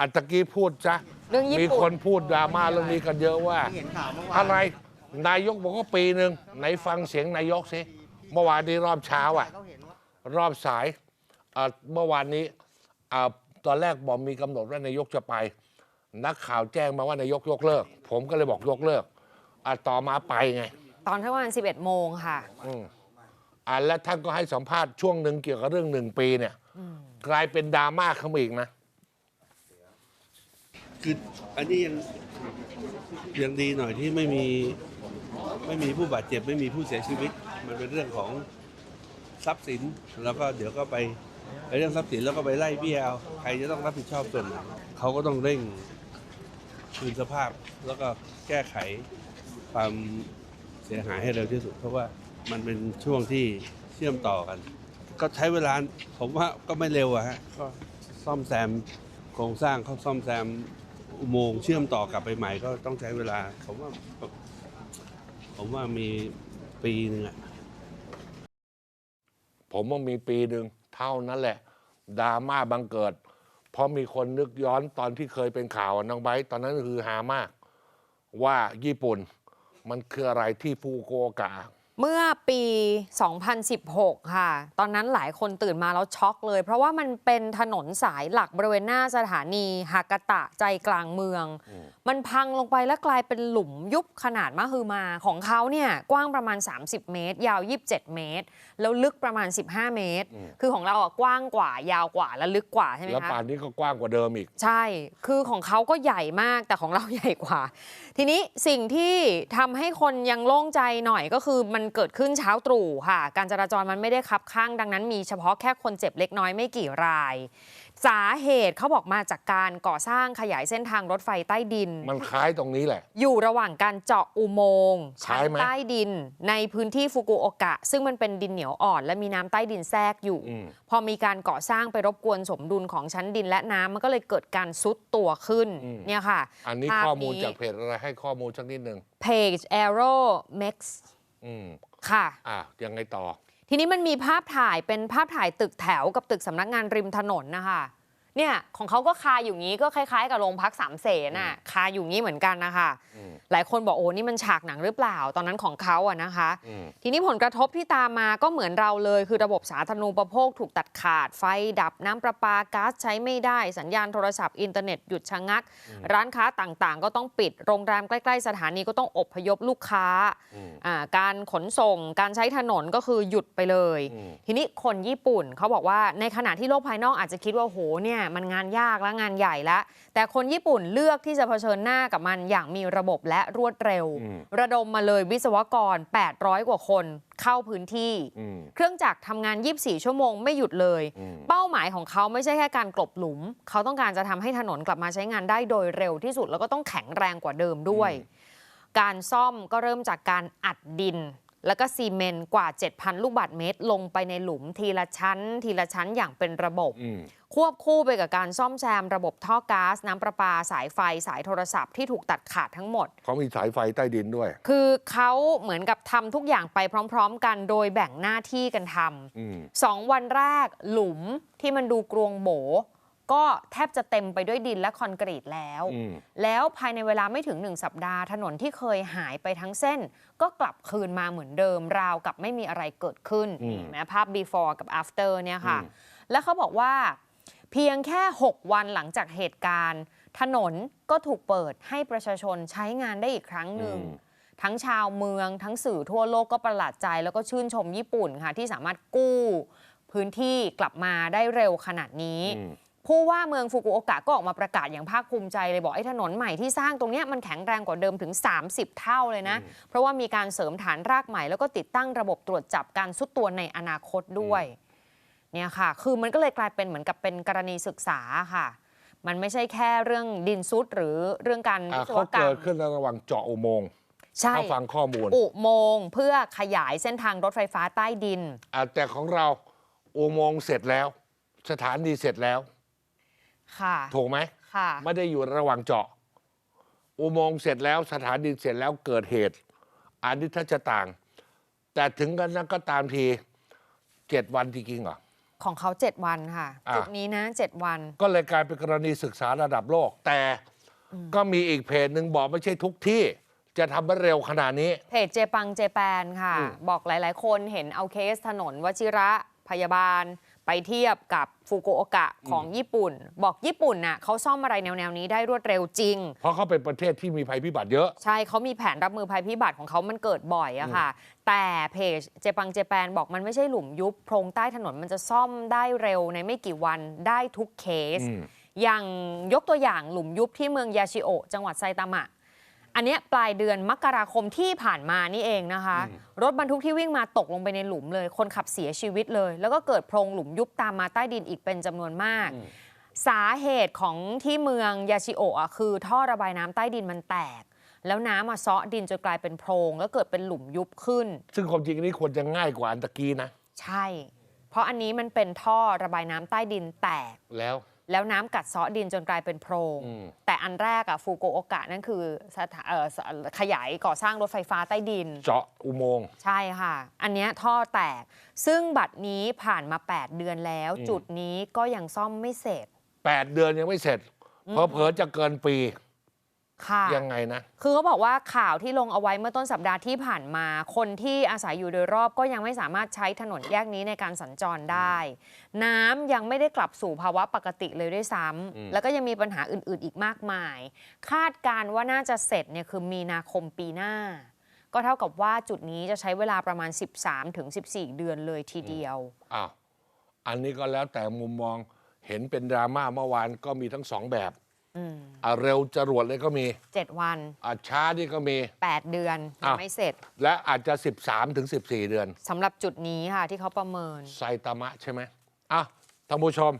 อัตะกี้พูดจ้ะเรื่องญี่มีปุ่นคนพูดดราม่าเรื่องนี้กันเยอะว่า เห็นข่าวเมื่อวาน อะไรนายกบอกว่าปีหนึ่งไหนฟังเสียงนายกสิเมื่อวานนี้รอบเช้าอะ เขาเห็นว่ารอบสายเอ่อเมื่อวานนี้อ่าตอนแรกบอกมีกำหนดว่านายกจะไป นักข่าวแจ้งมาว่านายกยกเลิก ผมก็เลยบอกยกเลิกอะต่อมาไปไง ตอนประมาณ11 โมงค่ะอืมอ่าแล้วท่านก็ให้สัมภาษณ์ช่วงหนึ่งเกี่ยวกับเรื่องหนึ่งปีเนี่ย กลายเป็นดราม่าขึ้นมาอีกนะ คืออันนี้ยังยังดีหน่อยที่ไม่มีไม่มีผู้บาดเจ็บไม่มีผู้เสียชีวิต มันเป็นเรื่องของทรัพย์สินแล้วก็เดี๋ยวก็ไปเรื่องทรัพย์สินแล้วก็ไปไล่เบี้ยเอาใครจะต้องรับผิดชอบส่วนไหนเขาก็ต้องเร่งคืนสภาพแล้วก็แก้ไขความเสียหายให้เร็วที่สุด เพราะว่ามันเป็นช่วงที่เชื่อมต่อกัน ก็ใช้เวลาผมว่าก็ไม่เร็วอะฮะก็ซ่อมแซมโครงสร้างเขาซ่อมแซม อุโมงค์เชื่อมต่อกลับไปใหม่ก็ต้องใช้เวลา ผมว่า ผมว่ามีปีหนึ่งอะผมว่ามีปีหนึ่งเท่านั้นแหละดราม่าบังเกิด เพราะมีคนนึกย้อนตอนที่เคยเป็นข่าวอะน้องไบร์ทตอนนั้นคือหามาก ว่าญี่ปุ่นมันคืออะไรที่ฟูกุโอกะ เมื่อปี 2016 ค่ะ ตอนนั้นหลายคนตื่นมาแล้วช็อกเลย เพราะว่ามันเป็นถนนสายหลักบริเวณหน้าสถานีฮากาตะใจกลางเมือง มันพังลงไปแล้วกลายเป็นหลุมยุบขนาดมหึมาของเขาเนี่ยกว้างประมาณ 30 เมตร ยาว 27 เมตร แล้วลึกประมาณ 15 เมตร คือของเราอะกว้างกว่ายาวกว่าและลึกกว่าใช่ไหมแล้วคะป่านนี้ก็กว้างกว่าเดิมอีก ใช่ คือของเขาก็ใหญ่มากแต่ของเราใหญ่กว่า ทีนี้สิ่งที่ทำให้คนยังโล่งใจหน่อยก็คือมันเกิดขึ้นเช้าตรู่ค่ะ การจราจรมันไม่ได้คับข้างดังนั้นมีเฉพาะแค่คนเจ็บเล็กน้อยไม่กี่ราย สาเหตุเขาบอกมาจากการก่อสร้างขยายเส้นทางรถไฟใต้ดิน มันคล้ายตรงนี้แหละ อยู่ระหว่างการเจาะอุโมงค์ใช่ชั้นไหมใต้ดิน ในพื้นที่ฟุกุโอกะ ซึ่งมันเป็นดินเหนียวอ่อน และมีน้ำใต้ดินแทรกอยู่อืมพอมีการก่อสร้างไปรบกวนสมดุลของชั้นดินและน้ำมันก็เลยเกิดการซุดตัวขึ้นเนี่ยค่ะ อันนี้ภาพข้อมูลจากเพจอะไรให้ข้อมูลสักนิดหนึ่งเพจ Aero Max อืมค่ะอะยังไงต่อ ทีนี้มันมีภาพถ่ายเป็นภาพถ่ายตึกแถวกับตึกสำนักงานริมถนนนะคะ เนี่ยของเขาก็คาอยู่งี้ก็คล้าย ๆ กับโรงพักสามเสนน่ะคาอยู่งี้เหมือนกันนะคะอืมหลายคนบอกโอ้นี่มันฉากหนังหรือเปล่าตอนนั้นของเขาอะนะคะอืมทีนี้ผลกระทบที่ตามมาก็เหมือนเราเลย คือระบบสาธารณูปโภคถูกตัดขาดไฟดับน้ำประปาก๊าซใช้ไม่ได้ สัญญาณโทรศัพท์อินเทอร์เน็ตหยุดชะงัก ร้านค้าต่างๆ ก็ต้องปิดโรงแรมใกล้ๆสถานีก็ต้องอพยพลูกค้าอืมอ่าการขนส่งการใช้ถนนก็คือหยุดไปเลยอืมทีนี้คนญี่ปุ่นเขาบอกว่าในขณะที่โลกภายนอกอาจจะคิดว่าโหเนี่ยมันงานยากและงานใหญ่แล้วแต่คนญี่ปุ่นเลือกที่จะเผชิญหน้ากับมันอย่างมีระบบและรวดเร็วอืมระดมมาเลยวิศวกร 800 กว่าคนเข้าพื้นที่อืมเครื่องจักรทำงาน 24 ชั่วโมงไม่หยุดเลยอืมเป้าหมายของเขาไม่ใช่แค่การกลบหลุม เขาต้องการจะทำให้ถนนกลับมาใช้งานได้โดยเร็วที่สุดแล้วก็ต้องแข็งแรงกว่าเดิมด้วย การซ่อมก็เริ่มจากการอัดดิน แล้วก็ซีเมนต์กว่า 7,000 ลูกบาศก์เมตร ลงไปในหลุมทีละชั้น ทีละชั้นอย่างเป็นระบบอืมควบคู่ไปกับการซ่อมแซมระบบท่อก๊าซน้ำประปาสายไฟสายโทรศัพท์ที่ถูกตัดขาดทั้งหมด เขามีสายไฟใต้ดินด้วย คือเขาเหมือนกับทำทุกอย่างไปพร้อม ๆ กันโดยแบ่งหน้าที่กันทำอืมสองวันแรกหลุมที่มันดูกรวงโบ ก็แทบจะเต็มไปด้วยดินและคอนกรีตแล้วอืมแล้วภายในเวลาไม่ถึง1สัปดาห์ ถนนที่เคยหายไปทั้งเส้น ก็กลับคืนมาเหมือนเดิมราวกับไม่มีอะไรเกิดขึ้นอืมนี่เห็นไหมภาพ before กับ after เนี่ยค่ะอืมแล้วเขาบอกว่าเพียงแค่ 6 วันหลังจากเหตุการณ์ ถนนก็ถูกเปิดให้ประชาชนใช้งานได้อีกครั้งหนึ่งอืมทั้งชาวเมืองทั้งสื่อทั่วโลกก็ประหลาดใจ แล้วก็ชื่นชมญี่ปุ่นค่ะที่สามารถกู้พื้นที่กลับมาได้เร็วขนาดนี้อืม ผู้ว่าเมืองฟุกุโอกะก็ออกมาประกาศอย่างภาคภูมิใจเลยบอกไอ้ถนนใหม่ที่สร้างตรงเนี้ยมันแข็งแรงกว่าเดิมถึง 30 เท่าเลยนะ เพราะว่ามีการเสริมฐานรากใหม่แล้วก็ติดตั้งระบบตรวจจับการซุดตัวในอนาคตด้วยเนี่ยค่ะ คือมันก็เลยกลายเป็นเหมือนกับเป็นกรณีศึกษาค่ะ มันไม่ใช่แค่เรื่องดินซุดหรือเรื่องการอะวิศวเขากรรเกิมดขึ้นระหว่างเจาะอุโมงค์ใช่ถ้าฟังข้อมูล อุโมงค์เพื่อขยายเส้นทางรถไฟฟ้าใต้ดินอะแต่ของเราอุโมงค์เสร็จแล้ว สถานีเสร็จแล้ว ค่ะถูกไหมค่ะ ไม่ได้อยู่ระหว่างเจาะ อุโมงค์เสร็จแล้วสถานีเสร็จแล้วเกิดเหตุอันนี้ถ้าจะต่าง แต่ถึงกันนั้นก็ตามทีเจ็ดวันจริงๆเหรอ ของเขา7วันค่ะ อะจุดนี้นะ7วัน ก็เลยกลายเป็นกรณีศึกษาระดับโลก แต่ก็มีอีกเพจหนึ่งบอกไม่ใช่ทุกที่ จะทำให้เร็วขนาดนี้ เพจเจปังเจแปนค่ะ อืม บอกหลาย ๆ คนเห็นเอาเคสถนนวชิระพยาบาล ไปเทียบกับฟุกุโอกะของญี่ปุ่น บอกญี่ปุ่นน่ะเขาซ่อมอะไรแนวๆนี้ได้รวดเร็วจริง เพราะเขาเป็นประเทศที่มีภัยพิบัติเยอะ ใช่เขามีแผนรับมือภัยพิบัติของเขามันเกิดบ่อยอะค่ะ แต่เพจเจปังเจแปนบอกมันไม่ใช่หลุมยุบโพรงใต้ถนนมันจะซ่อมได้เร็วในไม่กี่วันได้ทุกเคสอืมอย่างยกตัวอย่างหลุมยุบที่เมืองยาชิโอะจังหวัดไซตามะ อันเนี้ยปลายเดือนมกราคมที่ผ่านมานี่เองนะคะ รถบรรทุกที่วิ่งมาตกลงไปในหลุมเลย คนขับเสียชีวิตเลย แล้วก็เกิดโพรงหลุมยุบตามมาใต้ดินอีกเป็นจำนวนมาก สาเหตุของที่เมืองยาชิโอะอะคือท่อระบายน้ำใต้ดินมันแตก แล้วน้ำมาเซาะดินจนกลายเป็นโพรง แล้วเกิดเป็นหลุมยุบขึ้น ซึ่งความจริงอันนี้ควรจะง่ายกว่าอันตะกี้นะ ใช่ เพราะอันนี้มันเป็นท่อระบายน้ำใต้ดินแตกแล้ว แล้วน้ำกัดเซาะดินจนกลายเป็นโพรงอืมแต่อันแรกอะฟูโกโอกะนั่นคือสถาเอ่อสขยายก่อสร้างรถไฟฟ้าใต้ดิน เจาะอุโมงค์ใช่ค่ะ อันเนี้ยท่อแตก ซึ่งบัตรนี้ผ่านมา 8 เดือนแล้ว จุดนี้ก็ยังซ่อมไม่เสร็จ 8 เดือนยังไม่เสร็จเพอๆจะเกินปี ค่ะยังไงนะ คือเขาบอกว่าข่าวที่ลงเอาไว้เมื่อต้นสัปดาห์ที่ผ่านมา คนที่อาศัยอยู่โดยรอบก็ยังไม่สามารถใช้ถนนแยกนี้ในการสัญจรได้ น้ำยังไม่ได้กลับสู่ภาวะปกติเลยด้วยซ้ำแล้วก็ยังมีปัญหาอื่นๆอีกมากมาย คาดการณ์ว่าน่าจะเสร็จเนี่ยคือมีนาคมปีหน้า ก็เท่ากับว่าจุดนี้จะใช้เวลาประมาณ 13-14 เดือนเลยทีเดียว อ้าวอันนี้ก็แล้วแต่มุมมองเห็นเป็นดราม่าเมื่อวานก็มีทั้งสองแบบ อืมอะเร็วจรวดเลยก็มีเจ็ดวันอะช้านี่ก็มี8เดือนยังอ้าวไม่เสร็จและอาจจะ 13ถึง14 เดือน สำหรับจุดนี้ค่ะที่เขาประเมิน ไซตามะใช่ไหมอะท่านผู้ชม